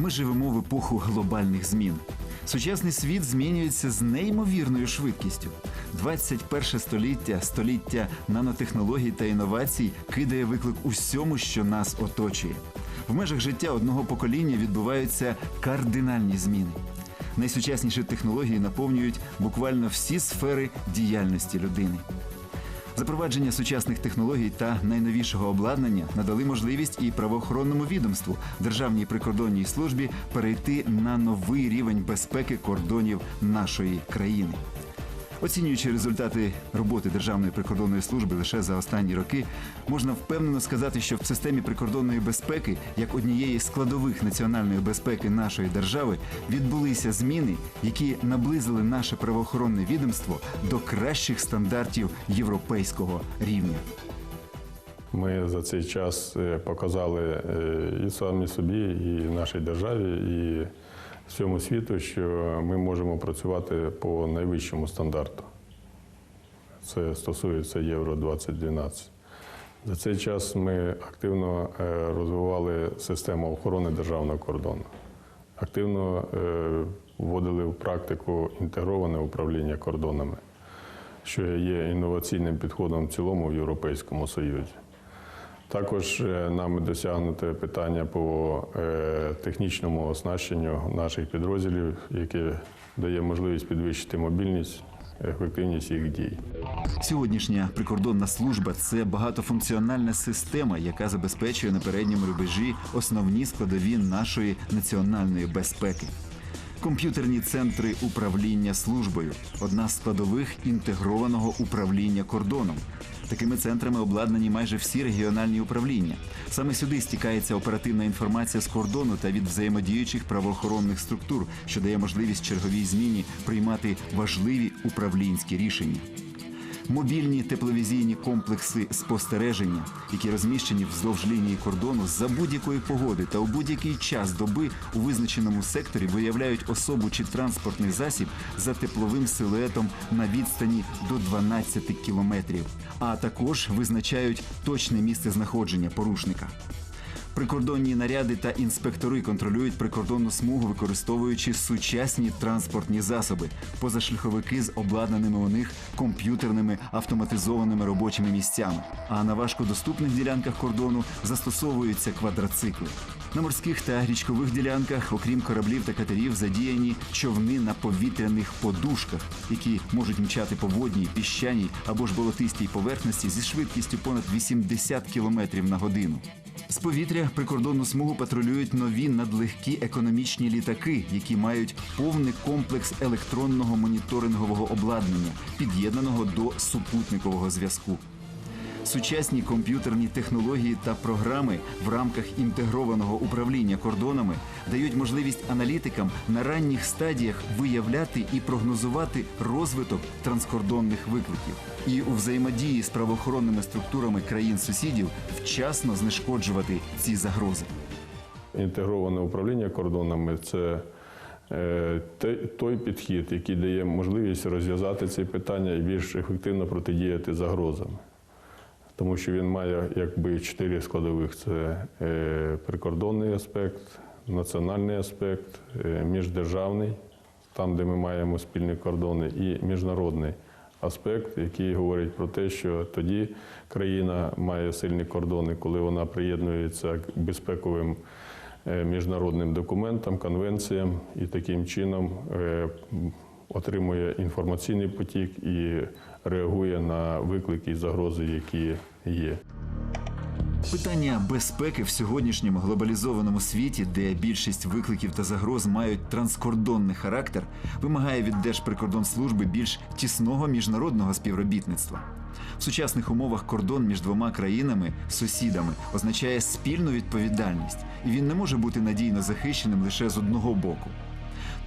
Ми живемо в епоху глобальних змін. Сучасний світ змінюється з неймовірною швидкістю. 21 століття, століття нанотехнологій та інновацій кидає виклик усьому, що нас оточує. В межах життя одного покоління відбуваються кардинальні зміни. Найсучасніші технології наповнюють буквально всі сфери діяльності людини. Запровадження сучасних технологій та найновішого обладнання надали можливість і правоохоронному відомству Державній прикордонній службі перейти на новий рівень безпеки кордонів нашої країни. Оцінюючи результати роботи Державної прикордонної служби лише за останні роки, можна впевнено сказати, що в системі прикордонної безпеки, як однієї з складових національної безпеки нашої держави, відбулися зміни, які наблизили наше правоохоронне відомство до кращих стандартів європейського рівня. Ми за цей час е, показали е, і самі собі, і нашій державі, і всьому світу, що ми можемо працювати по найвищому стандарту. Це стосується Євро 2012. За цей час ми активно е, розвивали систему охорони державного кордону, активно е, вводили в практику інтегроване управління кордонами, що є інноваційним підходом в цілому в Європейському Союзі. Також е, нами досягнуте питання по е, технічному оснащенню наших підрозділів, яке дає можливість підвищити мобільність, ефективність їх дій. Сьогоднішня прикордонна служба це багатофункціональна система, яка забезпечує на передньому рубежі основні складові нашої національної безпеки. Комп'ютерні центри управління службою одна з складових інтегрованого управління кордоном. Такими центрами обладнані майже всі регіональні управління. Саме сюди стікається оперативна інформація з кордону та від взаємодіючих правоохоронних структур, що дає можливість черговій зміні приймати важливі управлінські рішення. Мобільні тепловізійні комплекси спостереження, які розміщені вздовж лінії кордону за будь-якої погоди та у будь-який час доби у визначеному секторі виявляють особу чи транспортний засіб за тепловим силуетом на відстані до 12 кілометрів, а також визначають точне місце знаходження порушника. Прикордонні наряди та інспектори контролюють прикордонну смугу, використовуючи сучасні транспортні засоби, позашляховики з обладнаними у них комп'ютерними автоматизованими робочими місцями. А на важкодоступних ділянках кордону застосовуються квадроцикли. На морських та річкових ділянках, окрім кораблів та катерів, задіяні човни на повітряних подушках, які можуть мчати по водній, піщаній або ж болотистій поверхності зі швидкістю понад 80 км на годину. З повітря прикордонну смугу патрулюють нові надлегкі економічні літаки, які мають повний комплекс електронного моніторингового обладнання, під'єднаного до супутникового зв'язку. Сучасні комп'ютерні технології та програми в рамках інтегрованого управління кордонами дають можливість аналітикам на ранніх стадіях виявляти і прогнозувати розвиток транскордонних викликів і у взаємодії з правоохоронними структурами країн-сусідів вчасно знешкоджувати ці загрози. Інтегроване управління кордонами це е, той підхід, який дає можливість розв'язати ці питання і більш ефективно протидіяти загрозам. Тому що він має якби чотири складових: це е, прикордонний аспект, національний аспект, е, міждержавний, там, де ми маємо спільні кордони, і міжнародний аспект, який говорить про те, що тоді країна має сильні кордони, коли вона приєднується к безпековим е, міжнародним документам, конвенціям і таким чином отримує інформаційний потік і реагує на виклики і загрози, які є. Питання безпеки в сьогоднішньому глобалізованому світі, де більшість викликів та загроз мають транскордонний характер, вимагає від Держприкордонслужби більш тісного міжнародного співробітництва. В сучасних умовах кордон між двома країнами, сусідами, означає спільну відповідальність, і він не може бути надійно захищеним лише з одного боку.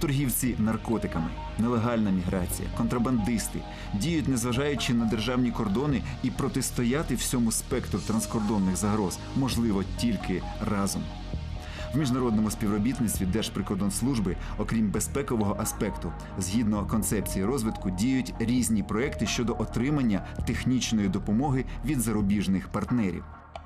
Торгівці наркотиками, нелегальна міграція, контрабандисти діють, незважаючи на державні кордони, і протистояти всьому спектру транскордонних загроз можливо тільки разом. В міжнародному співробітництві Держприкордонслужби, окрім безпекового аспекту, згідно концепції розвитку, діють різні проекти щодо отримання технічної допомоги від зарубіжних партнерів.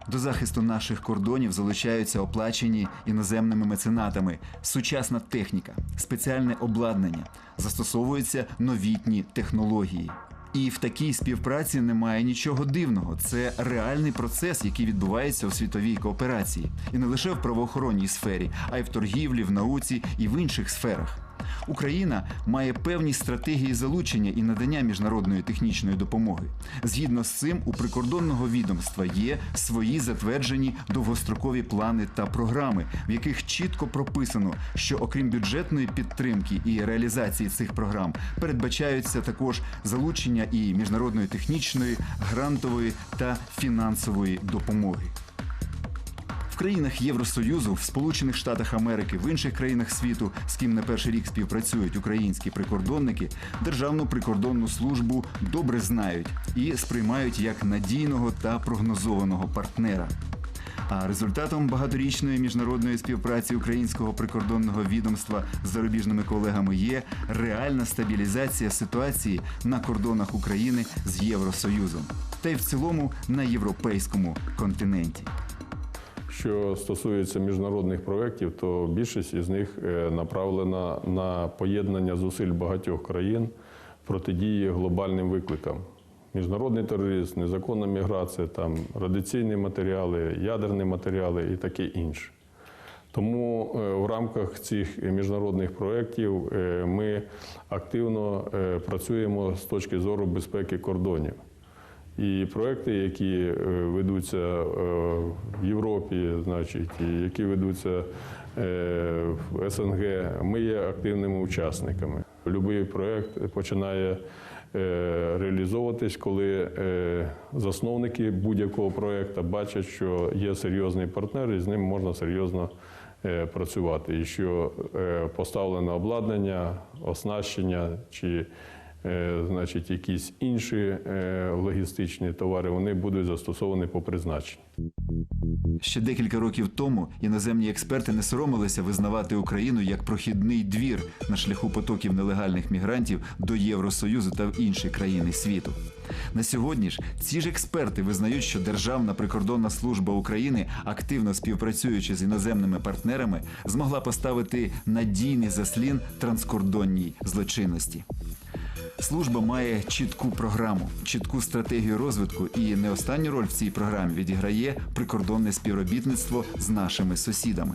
До захисту наших кордонів залучаються оплачені іноземними меценатами, сучасна техніка, спеціальне обладнання, застосовуються новітні технології. І в такій співпраці немає нічого дивного. Це реальний процес, який відбувається у світовій кооперації, і не лише в правоохоронній сфері, а й в торгівлі, в науці і в інших сферах. Україна має певні стратегії залучення і надання міжнародної технічної допомоги. Згідно з цим, у прикордонного відомства є свої затверджені довгострокові плани та програми, в яких чітко прописано, що окрім бюджетної підтримки і реалізації цих програм передбачаються також залучення і міжнародної технічної, грантової та фінансової допомоги. Країнах Євросоюзу, в Сполучених Штатах Америки, в інших країнах світу, з ким не перший рік співпрацюють українські прикордонники, Державну прикордонну службу добре знають і сприймають як надійного та прогнозованого партнера. А результатом багаторічної міжнародної співпраці українського прикордонного відомства з зарубіжними колегами є реальна стабілізація ситуації на кордонах України з Євросоюзом, та й в цілому на європейському континенті. Що стосується міжнародних проєктів, то більшість із них е, направлена на поєднання зусиль багатьох країн протидії глобальним викликам. Міжнародний тероризм, незаконна міграція, там, радіаційні матеріали, ядерні матеріали і таке інше. Тому е, в рамках цих міжнародних проєктів е, ми активно працюємо з точки зору безпеки кордонів. І проекти, які е, ведуться е, в Європі, значить, які ведуться е, в СНГ, ми є активними учасниками. Будь-який проект починає реалізовуватись, коли засновники будь-якого проекту бачать, що є серйозний партнер, і з ним можна серйозно працювати. І що поставлене обладнання, оснащення чи значить, якісь інші е, логістичні товари, вони будуть застосовані по призначенню. Ще декілька років тому іноземні експерти не соромилися визнавати Україну як прохідний двір на шляху потоків нелегальних мігрантів до Євросоюзу та в інші країни світу. На сьогодні ж ці ж експерти визнають, що Державна прикордонна служба України, активно співпрацюючи з іноземними партнерами, змогла поставити надійний заслін транскордонній злочинності. Служба має чітку програму, чітку стратегію розвитку, і не останню роль в цій програмі відіграє прикордонне співробітництво з нашими сусідами.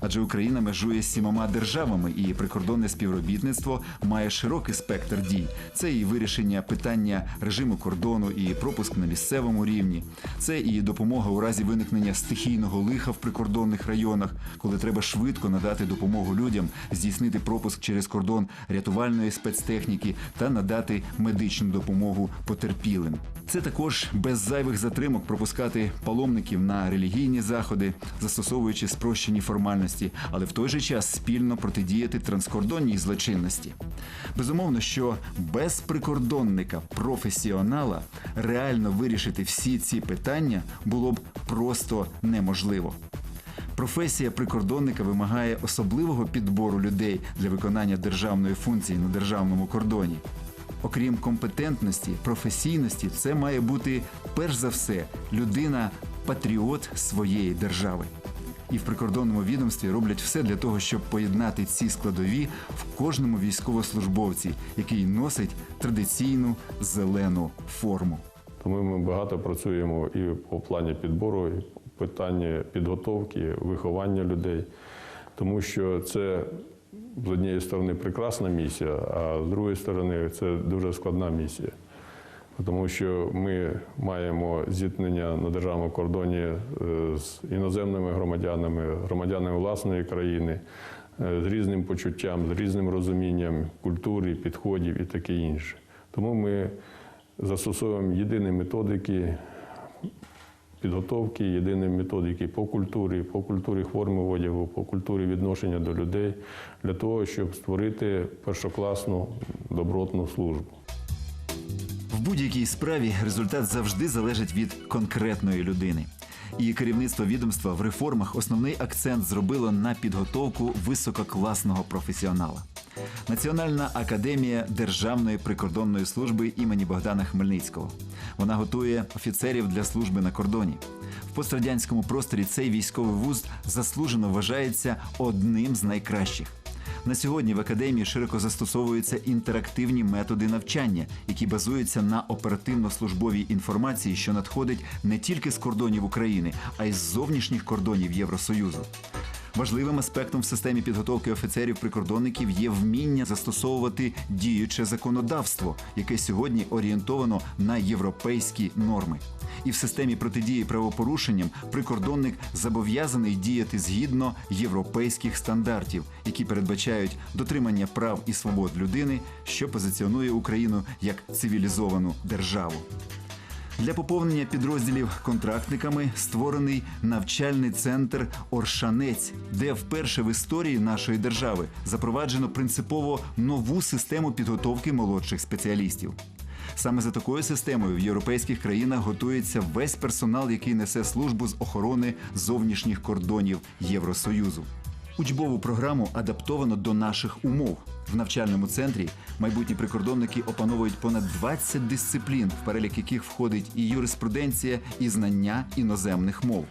Адже Україна межує з сімома державами, і прикордонне співробітництво має широкий спектр дій. Це і вирішення питання режиму кордону, і пропуск на місцевому рівні. Це і допомога у разі виникнення стихійного лиха в прикордонних районах, коли треба швидко надати допомогу людям, здійснити пропуск через кордон рятувальної спецтехніки та надати медичну допомогу потерпілим. Це також без зайвих затримок пропускати паломників на релігійні заходи, застосовуючи спрощені формальності, але в той же час спільно протидіяти транскордонній злочинності. Безумовно, що без прикордонника професіонала реально вирішити всі ці питання було б просто неможливо. Професія прикордонника вимагає особливого підбору людей для виконання державної функції на державному кордоні. Окрім компетентності, професійності, це має бути перш за все людина патріот своєї держави. І в прикордонному відомстві роблять все для того, щоб поєднати ці складові в кожному військовослужбовці, який носить традиційну зелену форму. Тому ми багато працюємо і по плані підбору, і по питанні підготовки, виховання людей, тому що це з однієї сторони прекрасна місія, а з другої сторони це дуже складна місія. Тому що ми маємо зіткнення на державному кордоні е, з іноземними громадянами, громадянами власної країни, е, з різним почуттям, з різним розумінням культури, підходів і таке інше. Тому ми застосовуємо єдині методики підготовки, єдині методики по культурі, по культурі форми одягу, по культурі відношення до людей для того, щоб створити першокласну добротну службу. В будь-якій справі результат завжди залежить від конкретної людини. І керівництво відомства в реформах основний акцент зробило на підготовку висококласного професіонала. Національна академія Державної прикордонної служби імені Богдана Хмельницького. Вона готує офіцерів для служби на кордоні. В пострадянському просторі цей військовий вуз заслужено вважається одним з найкращих. На сьогодні в академії широко застосовуються інтерактивні методи навчання, які базуються на оперативно-службовій інформації, що надходить не тільки з кордонів України, а й з зовнішніх кордонів Євросоюзу. Важливим аспектом в системі підготовки офіцерів-прикордонників є вміння застосовувати діюче законодавство, яке сьогодні орієнтовано на європейські норми. І в системі протидії правопорушенням прикордонник зобов'язаний діяти згідно європейських стандартів, які передбачають дотримання прав і свобод людини, що позиціонує Україну як цивілізовану державу. Для поповнення підрозділів контрактниками створений навчальний центр Оршанець, де вперше в історії нашої держави запроваджено принципово нову систему підготовки молодших спеціалістів. Саме за такою системою в європейських країнах готується весь персонал, який несе службу з охорони зовнішніх кордонів Євросоюзу. Учбову програму адаптовано до наших умов. В навчальному центрі майбутні прикордонники опановують понад 20 дисциплін, в перелік яких входить і юриспруденція, і знання іноземних мов.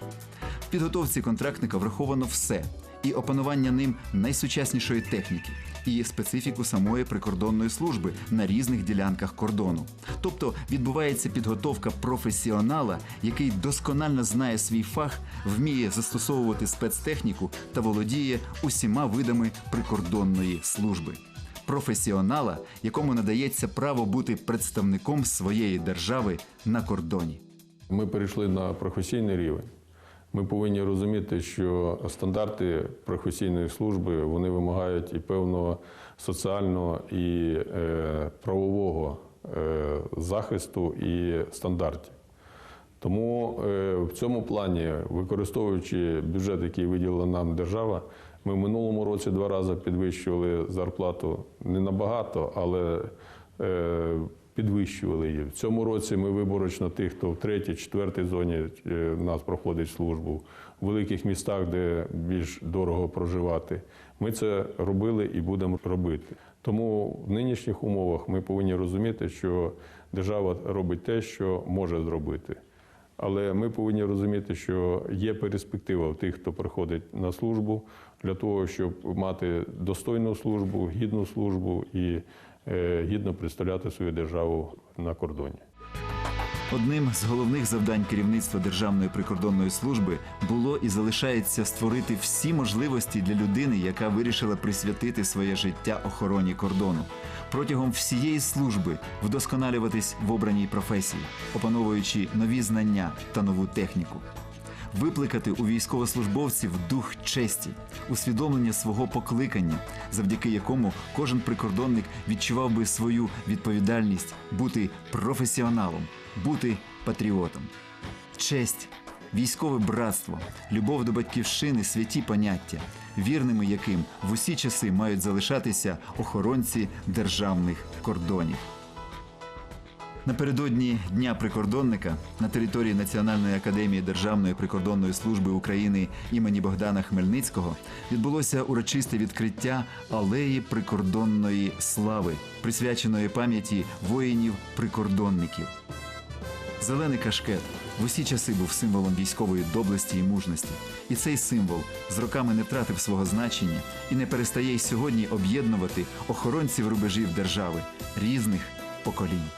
В підготовці контрактника враховано все: і опанування ним найсучаснішої техніки, і специфіку самої прикордонної служби на різних ділянках кордону. Тобто відбувається підготовка професіонала, який досконально знає свій фах, вміє застосовувати спецтехніку та володіє усіма видами прикордонної служби. Професіонала, якому надається право бути представником своєї держави на кордоні. Ми перейшли на професійний рівень. Ми повинні розуміти, що стандарти професійної служби вони вимагають і певного соціального і е, правового е, захисту і стандартів. Тому е, в цьому плані, використовуючи бюджет, який виділила нам держава, ми в минулому році два рази підвищували зарплату не набагато, але е, підвищували її. В цьому році ми виборочно тих, хто в третій, четвертій зоні е, в нас проходить службу, в великих містах, де більш дорого проживати. Ми це робили і будемо робити. Тому в нинішніх умовах ми повинні розуміти, що держава робить те, що може зробити. Але ми повинні розуміти, що є перспектива в тих, хто приходить на службу, для того, щоб мати достойну службу, гідну службу і гідно представляти свою державу на кордоні. Одним з головних завдань керівництва Державної прикордонної служби було і залишається створити всі можливості для людини, яка вирішила присвятити своє життя охороні кордону. Протягом всієї служби вдосконалюватись в обраній професії, опановуючи нові знання та нову техніку. Викликати у військовослужбовців дух честі, усвідомлення свого покликання, завдяки якому кожен прикордонник відчував би свою відповідальність бути професіоналом, бути патріотом. Честь, військове братство, любов до батьківщини святі поняття, вірними яким в усі часи мають залишатися охоронці державних кордонів. Напередодні Дня прикордонника на території Національної академії Державної прикордонної служби України імені Богдана Хмельницького відбулося урочисте відкриття алеї прикордонної слави, присвяченої пам'яті воїнів-прикордонників. Зелений кашкет в усі часи був символом військової доблесті і мужності. І цей символ з роками не втратив свого значення і не перестає й сьогодні об'єднувати охоронців рубежів держави різних поколінь.